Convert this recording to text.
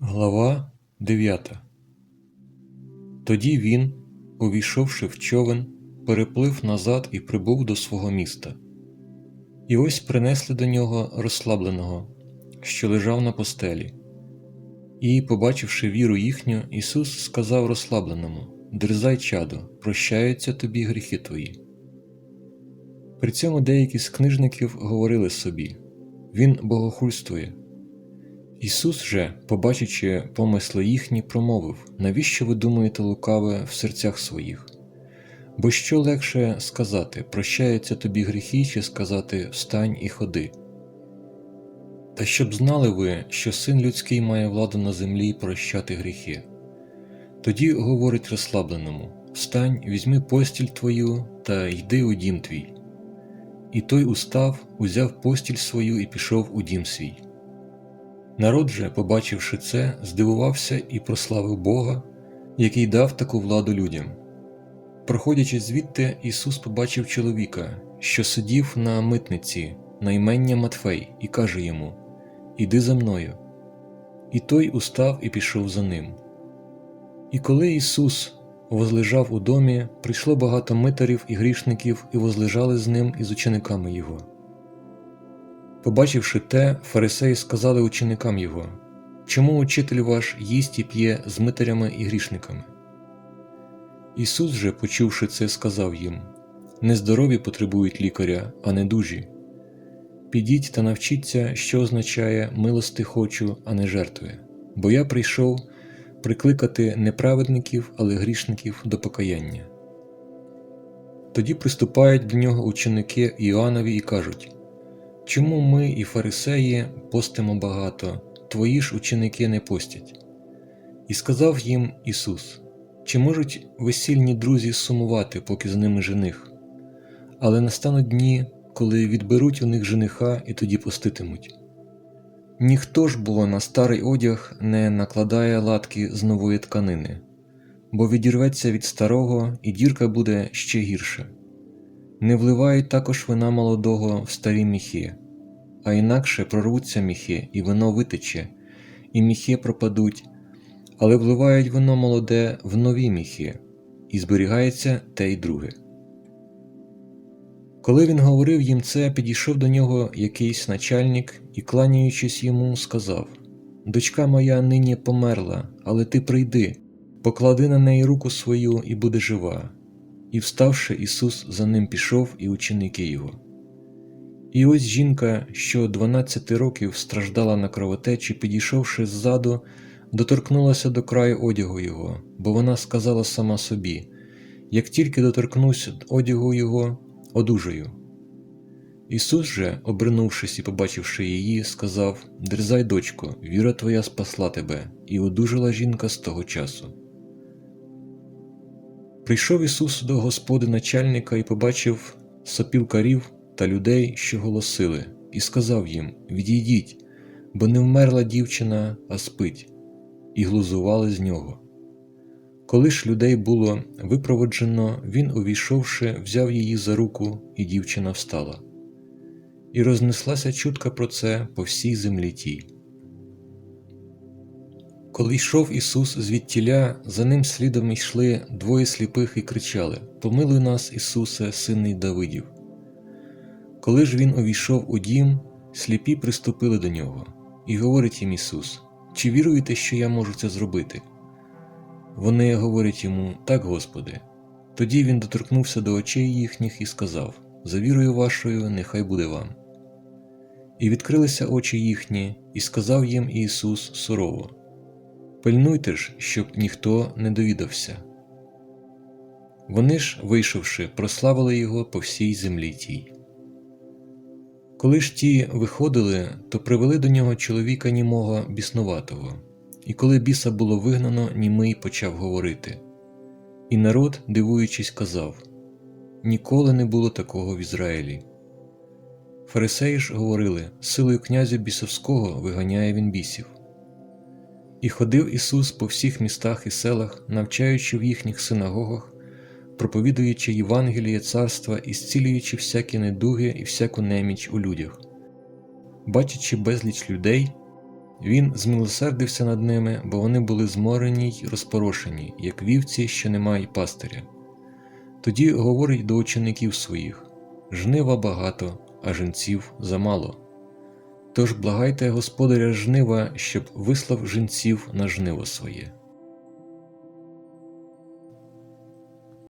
Глава 9 Тоді він, увійшовши в човен, переплив назад і прибув до свого міста. І ось принесли до нього розслабленого, що лежав на постелі. І, побачивши віру їхню, Ісус сказав розслабленому: Дерзай, чадо, прощаються тобі гріхи твої. При цьому деякі з книжників говорили собі: Він богохульствує. Ісус же, побачивши помисли їхні, промовив: Навіщо ви думаєте лукаве в серцях своїх? Бо що легше сказати, прощаються тобі гріхи, чи сказати встань і ходи? Та щоб знали ви, що син людський має владу на землі прощати гріхи. Тоді говорить розслабленому: Встань, візьми постіль твою та йди у дім твій. І той устав, узяв постіль свою і пішов у дім свій. Народ же, побачивши це, здивувався і прославив Бога, який дав таку владу людям. Проходячи звідти, Ісус побачив чоловіка, що сидів на митниці на імення Матфей, і каже йому: Іди за мною. І той устав і пішов за ним. І коли Ісус возлежав у домі, прийшло багато митарів і грішників і возлежали з ним і з учениками Його. Побачивши те, фарисеї сказали ученикам його Чому учитель ваш їсть і п'є з митарями і грішниками? Ісус же, почувши це, сказав їм Нездорові потребують лікаря, а не дужі. Підіть та навчіться, що означає милости хочу, а не жертви, бо я прийшов прикликати не праведників, але грішників до покаяння. Тоді приступають до нього ученики Іоаннові і кажуть Чому ми і фарисеї постимо багато, твої ж ученики не постять? І сказав їм Ісус: Чи можуть весільні друзі сумувати, поки з ними жених? Але настануть дні, коли відберуть у них жениха і тоді поститимуть. Ніхто ж було на старий одяг не накладає латки з нової тканини, бо відірветься від старого, і дірка буде ще гірша. Не вливають також вина молодого в старі міхи, а інакше прорвуться міхи, і вино витече, і міхи пропадуть, але вливають вино молоде в нові міхи, і зберігається те й друге. Коли він говорив їм це, підійшов до нього якийсь начальник і, кланяючись йому, сказав Дочка моя нині померла, але ти прийди, поклади на неї руку свою і буде жива. І, вставши, Ісус за ним пішов і ученики Його. І ось жінка, що 12 років страждала на кровотечі, підійшовши ззаду, доторкнулася до краю одягу Його, бо вона сказала сама собі як тільки доторкнусь одягу Його, одужаю. Ісус же, обернувшись і побачивши її, сказав Дерзай, дочко, віра твоя спасла тебе, і одужала жінка з того часу. Прийшов Ісус до господи начальника і побачив сопілкарів та людей, що голосили, і сказав їм Відійдіть, бо не вмерла дівчина, а спить, і глузували з нього. Коли ж людей було випроводжено, він, увійшовши, взяв її за руку, і дівчина встала. І рознеслася чутка про це по всій землі тій. Коли йшов Ісус звідтіля, за ним слідом йшли двоє сліпих і кричали Помилуй нас, Ісусе, синний Давидів. Коли ж він увійшов у дім, сліпі приступили до нього, і говорить їм Ісус: Чи віруєте, що я можу це зробити? Вони говорять йому так, Господи. Тоді він доторкнувся до очей їхніх і сказав За вірою вашою, нехай буде вам. І відкрилися очі їхні, і сказав їм Ісус сурово Пильнуйте ж, щоб ніхто не довідався. Вони ж, вийшовши, прославили його по всій землі тій. Коли ж ті виходили, то привели до нього чоловіка німого біснуватого, і коли біса було вигнано, німий почав говорити. І народ, дивуючись, казав Ніколи не було такого в Ізраїлі. Фарисеї ж говорили силою князя бісовського виганяє він бісів. І ходив Ісус по всіх містах і селах, навчаючи в їхніх синагогах, проповідуючи Євангеліє царства і зцілюючи всякі недуги і всяку неміч у людях. Бачачи безліч людей, він змилосердився над ними, бо вони були зморені й розпорошені, як вівці, що не мають пастиря. Тоді говорить до учеників своїх жнива багато, а жінців замало. Тож благайте господаря жнива, щоб вислав жінців на жниво своє.